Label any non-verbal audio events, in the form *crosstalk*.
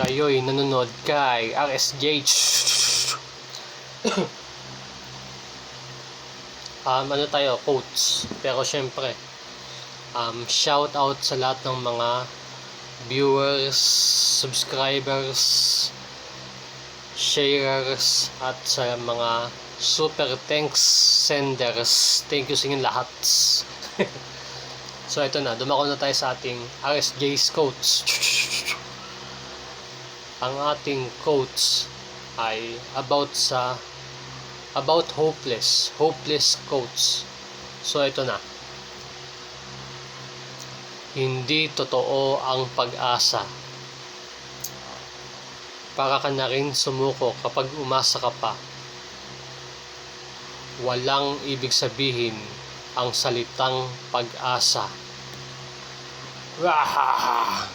kayo'y nanonood kay RSJ. um, ano tayo, quotes. Pero syempre, um, shout out sa lahat ng mga viewers, subscribers, sharers, at sa mga super thanks senders. Thank you sa inyong lahat. *laughs* so ito na, dumako na tayo sa ating RSJ's quotes. *laughs* Ang ating quotes ay about sa about hopeless, hopeless quotes. So ito na. Hindi totoo ang pag-asa. Para ka na rin sumuko kapag umasa ka pa. Walang ibig sabihin ang salitang pag-asa. Wahaha!